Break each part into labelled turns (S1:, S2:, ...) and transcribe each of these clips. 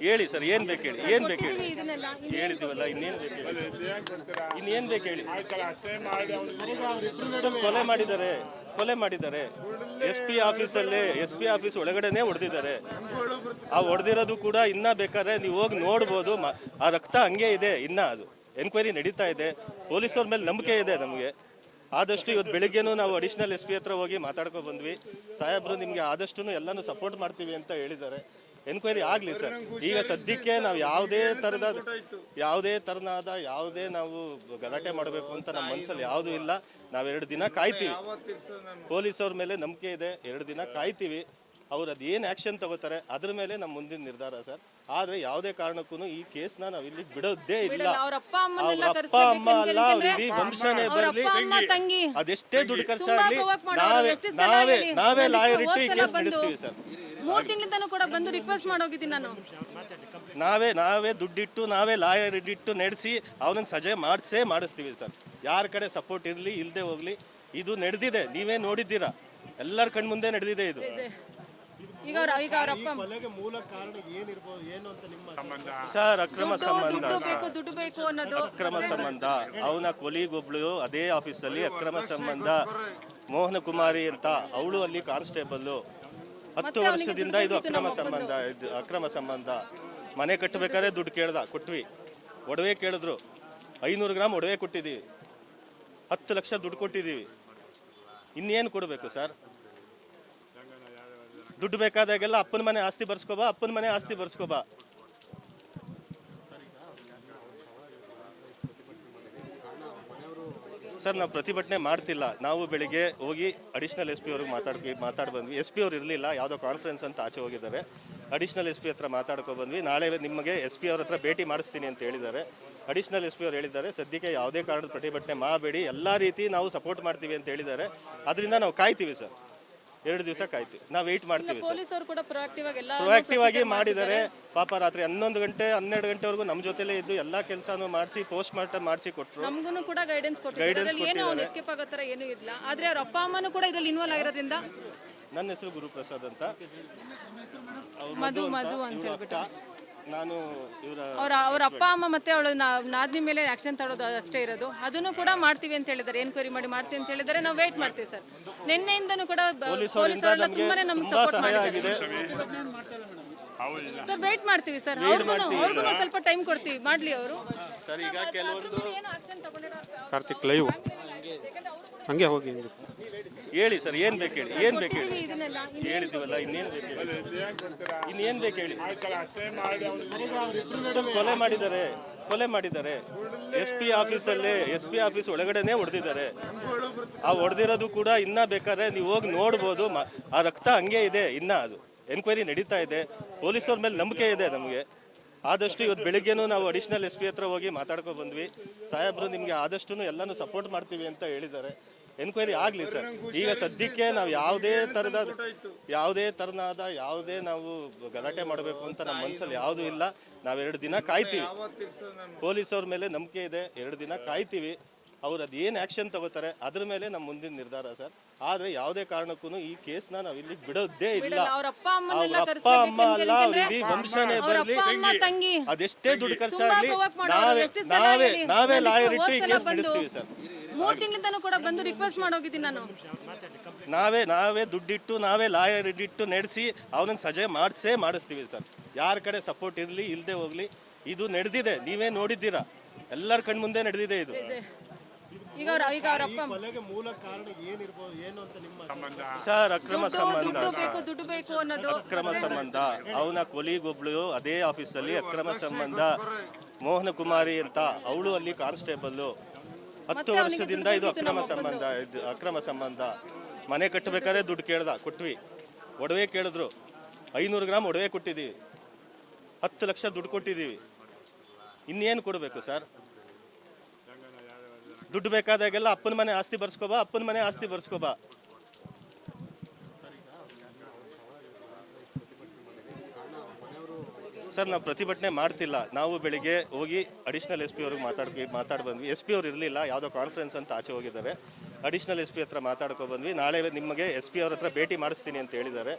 S1: ಹೇಳಿ ಸರ್ ಏನ್ ಬೇಕು ಹೇಳಿ ಏನ್ ಬೇಕು ಹೇಳಿ.
S2: ಹೇಳಿದ್ದೀವಲ್ಲ ಇನ್ನೇನು ಇನ್ನು
S1: ಹೇಳಿದಿವಲ್ಲ ಇನ್ನೇನ್ ಬೇಕು ಹೇಳಿ ಇನ್ನೇನ್ ಬೇಕು ಹೇಳಿ? ಸರ್ ಕೊಲೆ ಮಾಡಿದ್ದಾರೆ ಕೊಲೆ ಮಾಡಿದ್ದಾರೆ. ಎಸ್ ಪಿ ಆಫೀಸಲ್ಲೇ ಎಸ್ ಪಿ ಆಫೀಸ್ ಒಳಗಡೆನೆ ಹೊಡೆದಿದ್ದಾರೆ. ಆ ಹೊಡೆದಿರೋದು ಕೂಡ ಇನ್ನ ಬೇಕಾದ್ರೆ ನೀವು ಹೋಗಿ ನೋಡ್ಬೋದು ಮ- ಆ ರಕ್ತ ಹಂಗೆ ಇದೆ ಇನ್ನ ಅದು. ಎನ್ಕ್ವೈರಿ ನಡೀತಾ ಇದೆ. ಪೊಲೀಸರ ಮೇಲೆ ನಂಬಿಕೆ ಇದೆ ನಮಗೆ. ಆದಷ್ಟು ಇವತ್ತು ಬೆಳಿಗ್ಗೆನೂ ನಾವು ಅಡಿಷನಲ್ ಎಸ್ ಪಿ ಹತ್ರ ಹೋಗಿ ಮಾತಾಡ್ಕೊ ಬಂದ್ವಿ. ಸಾಹೇಬ್ರು ನಿಮಗೆ ಆದಷ್ಟು ಎಲ್ಲನೂ ಸಪೋರ್ಟ್ ಮಾಡ್ತೀವಿ ಅಂತ ಹೇಳಿದ್ದಾರೆ. ಎನ್ಕ್ವೈರಿ ಆಗಲಿ ಸರ್. ಈಗ ಸದ್ಯಕ್ಕೆ ನಾವು ಯಾವುದೇ ಥರದ ಯಾವುದೇ ತರನಾದ ಯಾವುದೇ ನಾವು ಗಲಾಟೆ ಮಾಡಬೇಕು ಅಂತ ನಮ್ಮ ಮನಸ್ಸಲ್ಲಿ ಯಾವುದೂ ಇಲ್ಲ. ನಾವೆರಡು ದಿನ ಕಾಯ್ತೀವಿ. ಪೊಲೀಸವ್ರ ಮೇಲೆ ನಂಬಿಕೆ ಇದೆ. ಎರಡು ದಿನ ಕಾಯ್ತೀವಿ. ಅವ್ರು ಅದೇನು ಆ್ಯಕ್ಷನ್ ತಗೋತಾರೆ ಅದ್ರ ಮೇಲೆ ನಮ್ಮ ಮುಂದಿನ ನಿರ್ಧಾರ ಸರ್. ಆದರೆ ಯಾವುದೇ ಕಾರಣಕ್ಕೂ ಈ ಕೇಸ್ನ ನಾವು ಇಲ್ಲಿ ಬಿಡೋದೇ ಇಲ್ಲ.
S2: ಅವ್ರ ಅಪ್ಪ
S1: ಅಮ್ಮ ಅಲ್ಲ ಅವ್ರ ಇಡೀ ವಂಶನೇ ಬರಲಿ. ಅದೆಷ್ಟೇ ದುಡ್ಡು ಖರ್ಚಾಗಲಿ ನಾವೇ ನಾವೇ ನಾವೇ ಲಾಯರ್ ಇಟ್ಟು ಈ ಕೇಸ್ ನಡೆಸ್ತೀವಿ ಸರ್.
S2: ಮೂರ್ ತಿಂಗಳಿಂದನೂ ಕೂಡ ಬಂದು ರಿಕ್ವೆಸ್ಟ್ ಮಾಡೋಗಿದ್ದೀನಿ ನಾನು.
S1: ನಾವೇ ನಾವೇ ದುಡ್ಡಿಟ್ಟು ನಾವೇ ಲಾಯರ್ ಇಟ್ಟು ನಡೆಸಿ ಅವನಿಗೆ ಸಜೆ ಮಾಡಿಸೇ ಮಾಡಿಸ್ತೀವಿ ಸರ್. ಯಾರ ಕಡೆ ಸಪೋರ್ಟ್ ಇರಲಿ ಇಲ್ಲದೆ ಹೋಗ್ಲಿ ಇದು ನಡೆದಿದೆ. ನೀವೇ ನೋಡಿದ್ದೀರಾ? ಎಲ್ಲರ ಕಣ್ಮುಂದೆ ನಡೆದಿದೆ ಇದು.
S2: ಈಗ ಅವ್ರ ಈಗ ಅವ್ರ ಅಪ್ಪ
S3: ಮೂಲ ಕಾರಣ ಏನಿರ್ಬೋದು ಏನು ಅಂತ ನಿಮ್ಮ
S1: ಸರ್ ಅಕ್ರಮ ಸಂಬಂಧ.
S2: ದುಡ್ಡು ಬೇಕು ದುಡ್ಡು ಬೇಕು ಅನ್ನೋದು.
S1: ಅಕ್ರಮ ಸಂಬಂಧ. ಅವನ ಕೊಲಿಗೊಬ್ಳು ಅದೇ ಆಫೀಸಲ್ಲಿ ಅಕ್ರಮ ಸಂಬಂಧ. ಮೋಹನ ಕುಮಾರಿ ಅಂತ ಅವಳು ಅಲ್ಲಿ ಕಾನ್ಸ್ಟೇಬಲ್ಲು. ಹತ್ತು ವರ್ಷದಿಂದ ಇದು ಅಕ್ರಮ ಸಂಬಂಧ ಇದು ಅಕ್ರಮ ಸಂಬಂಧ. ಮನೆ ಕಟ್ಟಬೇಕಾದ್ರೆ ದುಡ್ಡು ಕೇಳ್ದ ಕೊಟ್ವಿ. ಒಡವೆ ಕೇಳಿದ್ರು. ಐನೂರು ಗ್ರಾಮ್ ಒಡವೆ ಕೊಟ್ಟಿದ್ದೀವಿ. ಹತ್ತು ಲಕ್ಷ ದುಡ್ಡು ಕೊಟ್ಟಿದ್ದೀವಿ. ಇನ್ನೇನು ಕೊಡಬೇಕು ಸರ್? ದುಡ್ಡು ಬೇಕಾದಾಗೆಲ್ಲ ಅಪ್ಪನ ಮನೆ ಆಸ್ತಿ ಬರ್ಸ್ಕೊಬಾ ಅಪ್ಪನ ಮನೆ ಆಸ್ತಿ ಬರ್ಸ್ಕೊಬಾ ಸರ್, ನಾವು ಪ್ರತಿಭಟನೆ ಮಾಡ್ತಿಲ್ಲ. ನಾವು ಬೆಳಿಗ್ಗೆ ಹೋಗಿ ಅಡಿಷನಲ್ ಎಸ್ ಪಿ ಅವ್ರಿಗೆ ಮಾತಾಡ್ ಮಾತಾಡಿ ಬಂದ್ವಿ ಎಸ್ ಪಿ ಅವ್ರು ಇರಲಿಲ್ಲ, ಯಾವುದೋ ಕಾನ್ಫರೆನ್ಸ್ ಅಂತ ಆಚೆ ಹೋಗಿದ್ದಾರೆ ಅಡಿಷನಲ್ ಎಸ್ ಪಿ ಹತ್ರ ಮಾತಾಡ್ಕೊ ಬಂದ್ವಿ. ನಾಳೆ ನಿಮಗೆ ಎಸ್ ಪಿ ಅವ್ರ ಹತ್ರ ಭೇಟಿ ಮಾಡಿಸ್ತೀನಿ ಅಂತ ಹೇಳಿದ್ದಾರೆ. ಅಡಿಷನಲ್ ಎಸ್ ಪಿ ಅವ್ರು ಹೇಳಿದ್ದಾರೆ, ಸದ್ಯಕ್ಕೆ ಯಾವುದೇ ಕಾರಣದ ಪ್ರತಿಭಟನೆ ಮಾಡಬೇಡಿ. ಎಲ್ಲ ರೀತಿ ನಾವು ಸಪೋರ್ಟ್ ಮಾಡ್ತೀವಿ ಅಂತ ಹೇಳಿದ್ದಾರೆ. ಅದರಿಂದ ನಾವು ಕಾಯ್ತೀವಿ ಸರ್. ಎರಡು ದಿವಸ ಆಯ್ತು ನಾವು ವೆಯ್ಟ್ ಮಾಡ್ತೀವಿ ಸರ್.
S2: ಪೊಲೀಸ್ ಅವರು ಕೂಡ ಪ್ರೊಆಕ್ಟಿವ್ ಆಗಿ ಎಲ್ಲ
S1: ಪ್ರೊಆಕ್ಟಿವ್ ಆಗಿ ಮಾಡಿದ್ದಾರೆ. ಪಾಪ ರಾತ್ರಿ ಹನ್ನೊಂದು ಗಂಟೆ ಹನ್ನೆರಡು ಗಂಟೆವರೆಗೂ ನಮ್ಮ ಜೊತೆಲೇ ಇದ್ದು ಎಲ್ಲ ಕೆಲಸನೂ ಮಾಡಿಸಿ ಪೋಸ್ಟ್ ಮಾರ್ಟಮ್ ಮಾಡಿಸಿ ಕೊಟ್ಟರು
S2: ನಮಗೂ ಕೂಡ ಗೈಡೆನ್ಸ್ ಕೊಟ್ಟಿದ್ದಾರೆ. ಅದ್ರಲ್ಲಿ ಏನು ಅವ್ನು ಎಸ್ಕೇಪ್ ಆಗೋ ಥರ ಏನೂ ಇಲ್ಲ. ಆದ್ರೆ ಅವ್ರ ಅಪ್ಪ ಅಮ್ಮನೂ ಕೂಡ ಇದರಲ್ಲಿ ಇನ್ವಾಲ್ವ್ ಆಗಿರೋದ್ರಿಂದ
S1: ನನ್ನ ಹೆಸರು ಗುರುಪ್ರಸಾದ್ ಅಂತ.
S2: ಮಧು ಮಧು ಅಂತ.
S1: ಅಕ್ಕ. ನಾನು
S2: ಅವರ ಅವ್ರ ಅಪ್ಪ ಅಮ್ಮ ಮತ್ತೆ ಅವಳು ನಾದಿನಿ ಮೇಲೆ ಆಕ್ಷನ್ ತಗೊಳ್ಳೋದು ಅಷ್ಟೇ ಇರೋದು. ಅದನ್ನು ಕೂಡ ಮಾಡ್ತೀವಿ ಅಂತ ಹೇಳಿದ್ದಾರೆ. ಎನ್ಕ್ವೈರಿ ಮಾಡಿ ಮಾಡ್ತೀವಿ ಅಂತ ಹೇಳಿದರೆ ನಾವು ವೇಟ್ ಮಾಡ್ತೀವಿ ಸರ್. ನಿನ್ನೆಯಿಂದನೂ ಕೂಡ ಪೊಲೀಸರೆಲ್ಲ ತುಂಬಾನೇ ನಮ್ಗೆ ಸಪೋರ್ಟ್ ಮಾಡಿದ್ದಾರೆ. ಸರ್ ವೇಟ್ ಮಾಡ್ತೀವಿ ಸರ್. ಅವ್ರಿಗೂ ಅವ್ರಿಗೂ ಸ್ವಲ್ಪ ಟೈಮ್ ಕೊಡ್ತೀವಿ. ಮಾಡ್ಲಿ ಅವರು.
S1: ಸರ್ ಈಗ ಕೆಲವೊಂದು
S2: ಏನು ಆಕ್ಷನ್ ತಗೊಂಡಿರೋ
S3: ಕಾರ್ತಿಕ್ ಲೈವ್ ಹಂಗೆ ಹೋಗಿ.
S1: ಹೇಳಿ ಸರ್ ಏನ್ ಬೇಕು ಹೇಳಿ ಏನ್ ಬೇಕು ಹೇಳಿ. ಹೇಳಿದ್ದೀವಲ್ಲ ಇನ್ನೇನ್ ಬೇಕು ಹೇಳಿ ಇನ್ನೇನ್ ಬೇಕು ಹೇಳಿ? ಸರ್ ಕೊಲೆ ಮಾಡಿದ್ದಾರೆ ಕೊಲೆ ಮಾಡಿದ್ದಾರೆ. ಎಸ್ ಪಿ ಆಫೀಸಲ್ಲೇ ಎಸ್ ಪಿ ಆಫೀಸ್ ಒಳಗಡೆನೆ ಹೊಡೆದಿದ್ದಾರೆ. ಆ ಹೊಡೆದಿರೋದು ಕೂಡ ಇನ್ನ ಬೇಕಾದ್ರೆ ನೀವು ಹೋಗಿ ನೋಡ್ಬೋದು ಮ- ಆ ರಕ್ತ ಹಂಗೆ ಇದೆ ಇನ್ನ ಅದು. ಎನ್ಕ್ವೈರಿ ನಡೀತಾ ಇದೆ. ಪೊಲೀಸರ ಮೇಲೆ ನಂಬಿಕೆ ಇದೆ ನಮಗೆ. ಆದಷ್ಟು ಇವತ್ತು ಬೆಳಿಗ್ಗೆನೂ ನಾವು ಅಡಿಷನಲ್ ಎಸ್ ಪಿ ಹತ್ರ ಹೋಗಿ ಮಾತಾಡ್ಕೊ ಬಂದ್ವಿ. ಸಾಹೇಬ್ರು ನಿಮಗೆ ಆದಷ್ಟು ಎಲ್ಲನೂ ಸಪೋರ್ಟ್ ಮಾಡ್ತೀವಿ ಅಂತ ಹೇಳಿದ್ದಾರೆ. ಎನ್ಕ್ವೈರಿ ಆಗಲಿ ಸರ್. ಈಗ ಸದ್ಯಕ್ಕೆ ನಾವು ಯಾವುದೇ ಥರದ ಯಾವುದೇ ಥರನಾದ ಯಾವುದೇ ನಾವು ಗಲಾಟೆ ಮಾಡಬೇಕು ಅಂತ ನಮ್ಮ ಮನಸ್ಸಲ್ಲಿ ಯಾವುದೂ ಇಲ್ಲ. ನಾವೆರಡು ದಿನ ಕಾಯ್ತೀವಿ. ಪೊಲೀಸವ್ರ ಮೇಲೆ ನಂಬಿಕೆ ಇದೆ. ಎರಡು ದಿನ ಕಾಯ್ತೀವಿ. ಅವ್ರು ಅದೇನು ಆ್ಯಕ್ಷನ್ ತಗೋತಾರೆ ಅದ್ರ ಮೇಲೆ ನಮ್ಮ ಮುಂದಿನ ನಿರ್ಧಾರ ಸರ್. ಆದರೆ ಯಾವುದೇ ಕಾರಣಕ್ಕೂ ಈ ಕೇಸ್ನ ನಾವು ಇಲ್ಲಿ ಬಿಡೋದೇ ಇಲ್ಲ.
S2: ಅವ್ರ ಅಪ್ಪ
S1: ಅಮ್ಮ ಅಲ್ಲ ಅವ್ರ ಇಡೀ ವಂಶನೇ ಬರಲಿ. ಅದೆಷ್ಟೇ ದುಡ್ಡು ಖರ್ಚಾಗಲಿ ನಾವೇ ನಾವೇ ನಾವೇ ಲಾಯರ್ ಇಟ್ಟು ಈ ಕೇಸ್ ನಡೆಸ್ತೀವಿ ಸರ್.
S2: ಮೂರು ತಿಂಗಳಿಂದನೂ ಕೂಡ ಬಂದು ರಿಕ್ವೆಸ್ಟ್ ಮಾಡೋಗಿದ್ದೀನಿ ನಾನು.
S1: ನಾವೇ ನಾವೇ ದುಡ್ಡಿಟ್ಟು ನಾವೇ ಲಾಯರ್ ಇಟ್ಟು ನಡೆಸಿ ಅವನನ್ನು ಸಜೆ ಮಾಡಿಸೇ ಮಾಡಿಸ್ತೀವಿ ಸರ್. ಯಾರ ಕಡೆ ಸಪೋರ್ಟ್ ಇರಲಿ ಇಲ್ಲದೆ ಹೋಗ್ಲಿ ಇದು ನಡೆದಿದೆ. ನೀವೇ ನೋಡಿದ್ದೀರಾ? ಎಲ್ಲರ ಕಣ್ಮುಂದೆ ನಡೆದಿದೆ ಇದು.
S2: ಈಗ ಅವ್ರ ಈಗ ಅವರಪ್ಪ
S3: ಕೊಲೆಗೆ ಮೂಲ ಕಾರಣ ಏನಿರ್ಬೋದು? ಏನು ಅಂತ ನಿಮ್ಮ
S1: ಸರ್ ಅಕ್ರಮ ಸಂಬಂಧ.
S2: ದುಡ್ಡು ಬೇಕು ದುಡ್ಡು ಬೇಕು ಅನ್ನೋದು
S1: ಅಕ್ರಮ ಸಂಬಂಧ. ಅವನ ಕೊಲಿಗೊಬ್ಳು ಅದೇ ಆಫೀಸಲ್ಲಿ ಅಕ್ರಮ ಸಂಬಂಧ. ಮೋಹನ ಕುಮಾರಿ ಅಂತ ಅವಳು ಅಲ್ಲಿ ಕಾನ್ಸ್ಟೇಬಲ್ ಹತ್ತು ವರ್ಷದಿಂದ ಇದು ಅಕ್ರಮ ಸಂಬಂಧ. ಇದು ಅಕ್ರಮ ಸಂಬಂಧ. ಮನೆ ಕಟ್ಟಬೇಕಾದ್ರೆ ದುಡ್ಡು ಕೇಳ್ದ ಕೊಟ್ವಿ. ಒಡವೆ ಕೇಳಿದ್ರು. ಐನೂರು ಗ್ರಾಮ್ ಒಡವೆ ಕೊಟ್ಟಿದ್ದೀವಿ. ಹತ್ತು ಲಕ್ಷ ದುಡ್ಡು ಕೊಟ್ಟಿದ್ದೀವಿ. ಇನ್ನೇನು ಕೊಡಬೇಕು ಸರ್? ದುಡ್ಡು ಬೇಕಾದಾಗೆಲ್ಲ ಅಪ್ಪನ ಮನೆ ಆಸ್ತಿ ಬರ್ಸ್ಕೊಬಾ ಅಪ್ಪನ ಮನೆ ಆಸ್ತಿ ಬರ್ಸ್ಕೊಬಾ ಸರ್, ನಾವು ಪ್ರತಿಭಟನೆ ಮಾಡ್ತಿಲ್ಲ. ನಾವು ಬೆಳಿಗ್ಗೆ ಹೋಗಿ ಅಡಿಷನಲ್ ಎಸ್ ಪಿ ಅವ್ರಿಗೆ ಮಾತಾಡ್ಕೊ, ಮಾತಾಡಿ ಬಂದ್ವಿ. ಎಸ್ ಪಿ ಅವ್ರು ಇರಲಿಲ್ಲ, ಯಾವುದೋ ಕಾನ್ಫರೆನ್ಸ್ ಅಂತ ಆಚೆ ಹೋಗಿದ್ದಾರೆ. ಅಡಿಷನಲ್ ಎಸ್ ಪಿ ಹತ್ರ ಮಾತಾಡ್ಕೊ ಬಂದ್ವಿ. ನಾಳೆ ನಿಮಗೆ ಎಸ್ ಪಿ ಅವ್ರ ಹತ್ರ ಭೇಟಿ ಮಾಡಿಸ್ತೀನಿ ಅಂತ ಹೇಳಿದ್ದಾರೆ.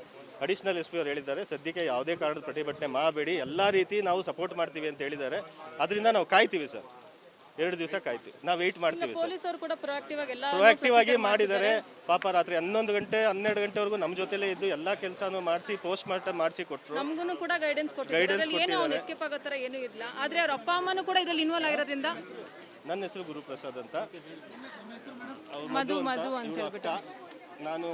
S1: ಅಡಿಷನಲ್ ಎಸ್ ಪಿ ಅವ್ರು ಹೇಳಿದ್ದಾರೆ, ಸದ್ಯಕ್ಕೆ ಯಾವುದೇ ಕಾರಣದ ಪ್ರತಿಭಟನೆ ಮಾಡಬೇಡಿ. ಎಲ್ಲ ರೀತಿ ನಾವು ಸಪೋರ್ಟ್ ಮಾಡ್ತೀವಿ ಅಂತ ಹೇಳಿದ್ದಾರೆ. ಅದರಿಂದ ನಾವು ಕಾಯ್ತೀವಿ ಸರ್. ಎರಡು ದಿವಸ ಕಾಯ್ತೀವಿ ನಾವು ವೆಯ್ಟ್ ಮಾಡ್ತೀವಿ ಸರ್.
S2: ಪೊಲೀಸರು ಕೂಡ ಪ್ರೊಆಕ್ಟಿವ್ ಆಗಿ ಎಲ್ಲ
S1: ಆಗಿ ಮಾಡಿದ್ದಾರೆ. ಪಾಪ ರಾತ್ರಿ ಹನ್ನೊಂದು ಗಂಟೆ ಹನ್ನೆರಡು ಗಂಟೆವರೆಗೂ ನಮ್ಮ ಜೊತೆಲೇ ಇದ್ದು ಎಲ್ಲ ಕೆಲಸನೂ ಮಾಡಿಸಿ ಪೋಸ್ಟ್ ಮಾರ್ಟಮ್ ಮಾಡಿಸಿ ಕೊಟ್ಟರು
S2: ನಮಗೂ ಕೂಡ ಗೈಡೆನ್ಸ್ ಕೊಟ್ಟಿದ್ದಾರೆ.
S1: Guidance
S2: ಏನು ಅವ್ನು ಎಸ್ಕೇಪ್ ಆಗೋ ಥರ ಏನೂ ಇಲ್ಲ. ಆದರೆ ಅವ್ರ ಅಪ್ಪ ಅಮ್ಮನೂ ಕೂಡ ಇದರಲ್ಲಿ ಇನ್ವಾಲ್ವ್ ಆಗಿರೋದ್ರಿಂದ
S1: ನನ್ನ ಹೆಸರು ಗುರುಪ್ರಸಾದ್ ಅಂತ. ಅವ್ರ
S2: ಮಧು ಮಧು ಅಂತ ಹೇಳ್ಬಿಟ್ಟು.
S1: ನಾನು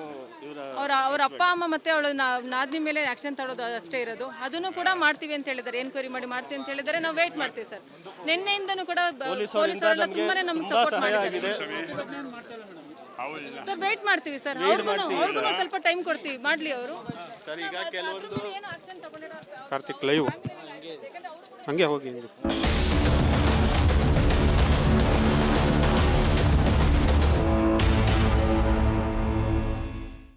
S2: ಅವರ ಅವ್ರ ಅಪ್ಪ ಅಮ್ಮ ಮತ್ತೆ ಅವಳು ನಾದಿನಿ ಮೇಲೆ ಆಕ್ಷನ್ ತಗೊಳ್ಳೋದು ಅಷ್ಟೇ ಇರೋದು. ಅದನ್ನು ಕೂಡ ಮಾಡ್ತೀವಿ ಅಂತ ಹೇಳಿದ್ದಾರೆ. ಎನ್ಕ್ವೈರಿ ಮಾಡಿ ಮಾಡ್ತೀವಿ ಅಂತ ಹೇಳಿದ್ದಾರೆ. ನಾವು ವೇಟ್ ಮಾಡ್ತೀವಿ ಸರ್. ನಿನ್ನೆಯಿಂದನೂ ಕೂಡ ಪೊಲೀಸರೆಲ್ಲ ತುಂಬಾನೇ ನಮ್ಗೆ ಸಪೋರ್ಟ್ ಮಾಡಿದ್ದಾರೆ. ಸರ್ ವೇಟ್ ಮಾಡ್ತೀವಿ ಸರ್. ಅವ್ರಿಗೂ ಅವ್ರಿಗೂ ಸ್ವಲ್ಪ ಟೈಮ್ ಕೊಡ್ತೀವಿ. ಮಾಡ್ಲಿ ಅವರು.
S1: ಸರ್ ಈಗ ಕೆಲವೊಂದು
S2: ಏನು ಆಕ್ಷನ್ ತಗೊಂಡಿರೋ
S3: ಕಾರ್ತಿಕ್ ಲೈವ್ ಹೋಗಿ ಹಿಂಗೆ.